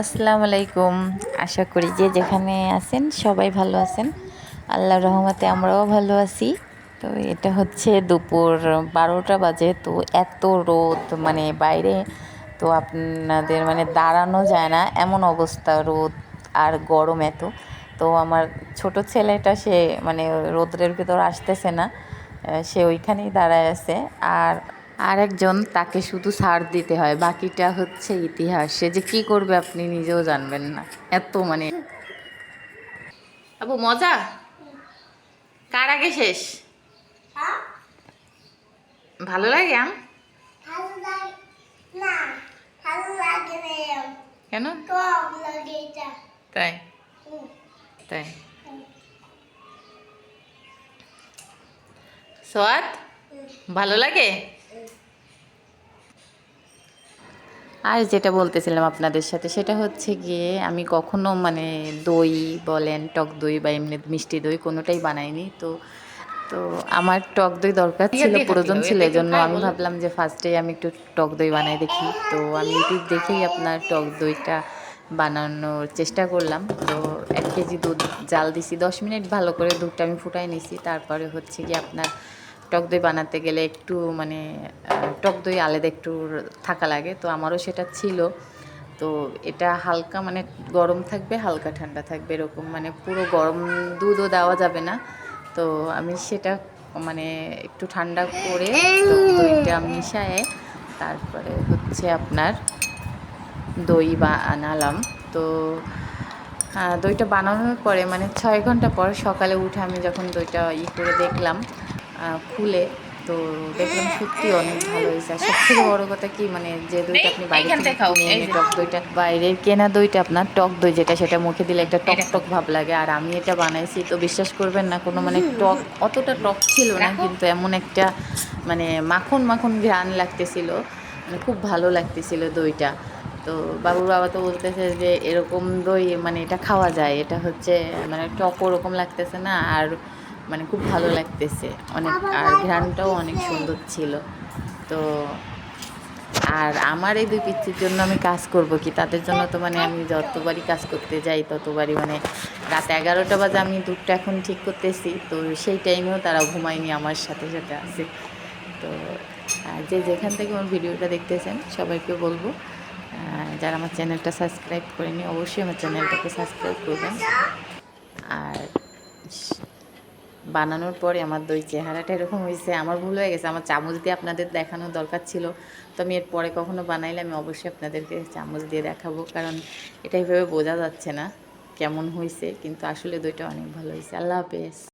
আসসালামু আলাইকুম। আশা করি যে যেখানে আছেন সবাই ভালো আছেন। আল্লাহ রহমতে আমরাও ভালো আছি। তো এটা হচ্ছে দুপুর বারোটা বাজে, তো এত রোদ মানে বাইরে, তো আপনাদের মানে দাঁড়ানো যায় না। এমন অবস্থা রোদ আর গরম এত। তো আমার ছোট ছেলেটা, সে মানে রোদ্রের ভিতর আসতেছে না। সে ওইখানেই দাঁড়ায় আছে। আর আরেকজন তাকে শুধু ছাড় দিতে হয়, বাকিটা হচ্ছে ইতিহাস। সে যে কি করবে আপনি নিজেও জানবেন না। এত মানে। আবু, মজা? কার আগে শেষ? ভালো লাগে, আম। কেন? তাই? তাই। সোয়াদ? ভালো লাগে? আর যেটা বলতেছিলাম আপনাদের সাথে সেটা হচ্ছে গিয়ে আমি কখনো মানে দই বলেন টক দই বা এমনি মিষ্টি দই কোনোটাই বানাইনি। তো তো আমার টক দই দরকার ছিল প্রয়োজন ছিল এই জন্য। আমি ভাবলাম যে ফার্স্টে আমি একটু টক দই বানাই দেখি। তো আমি ইউটিউব দেখেই আপনার টক দইটা বানানোর চেষ্টা করলাম। তো এক কেজি দুধ জাল দিছি দশ মিনিট ভালো করে দুধটা আমি ফুটাই নিছি। তারপরে হচ্ছে কি আপনার টক দই বানাতে গেলে একটু মানে টক দই আলাদা একটু থাকা লাগে। তো আমারও সেটা ছিল। তো এটা হালকা মানে গরম থাকবে হালকা ঠান্ডা থাকবে এরকম মানে পুরো গরম দুধও দেওয়া যাবে না। তো আমি সেটা মানে একটু ঠান্ডা করে দইটা মিশায়ে তারপরে হচ্ছে আপনার দই বানালাম তো আহ, দইটা বানানোর পরে মানে ছয় ঘণ্টা পর সকালে উঠে আমি যখন দইটা ই করে দেখলাম খুলে তো দেখলাম সত্যি অনেক ভালো হয়েছে। আর সবথেকে বড় কথা কি মানে যে দইটা আপনি বাইরে থেকে টক দইটা বাইরের কেনা দইটা আপনার টক দই যেটা সেটা মুখে দিলে একটা টক টক ভাব লাগে। আর আমি এটা বানাইছি তো বিশ্বাস করবেন না কোনো মানে টক অতটা টক ছিল না কিন্তু এমন একটা মানে মাখন মাখন ঘ্রাণ লাগতেছিল মানে খুব ভালো লাগতেছিল দইটা। তো বাবুর বাবা তো বলতেছে যে এরকম দই মানে এটা খাওয়া যায় এটা হচ্ছে মানে টক ওরকম লাগতেছে না। আর মানে খুব ভালো লাগতেছে। অনেক আর ঘ্রাণটাও অনেক সুন্দর ছিল। তো আর আমার এই দুই পিচ্ছির জন্য আমি কাজ করব কি? তাদের জন্য তো মানে আমি যতবারই কাজ করতে যাই ততবারই মানে রাত এগারোটা বাজে আমি দুধটা এখন ঠিক করতেছি। তো সেই টাইমেও তারা ঘুমায়নি আমার সাথে সাথে আছে। তো যে যেখান থেকে আমার ভিডিওটা দেখতেছেন সবাইকে বলব যারা আমার চ্যানেলটা সাবস্ক্রাইব করেনি অবশ্যই আমার চ্যানেলটাকে সাবস্ক্রাইব করবেন। বানানোর পরে আমার দই চেহারাটা এরকম হয়েছে। আমার ভুল হয়ে গেছে। আমার চামচ দিয়ে আপনাদের দেখানোর দরকার ছিল। তো আমি এর পরে কখনো বানাইলে আমি অবশ্যই আপনাদেরকে চামচ দিয়ে দেখাবো। কারণ এটা এইভাবে বোঝা যাচ্ছে না কেমন হয়েছে কিন্তু আসলে দইটা অনেক ভালো হয়েছে আল্লাহ হাফেজ।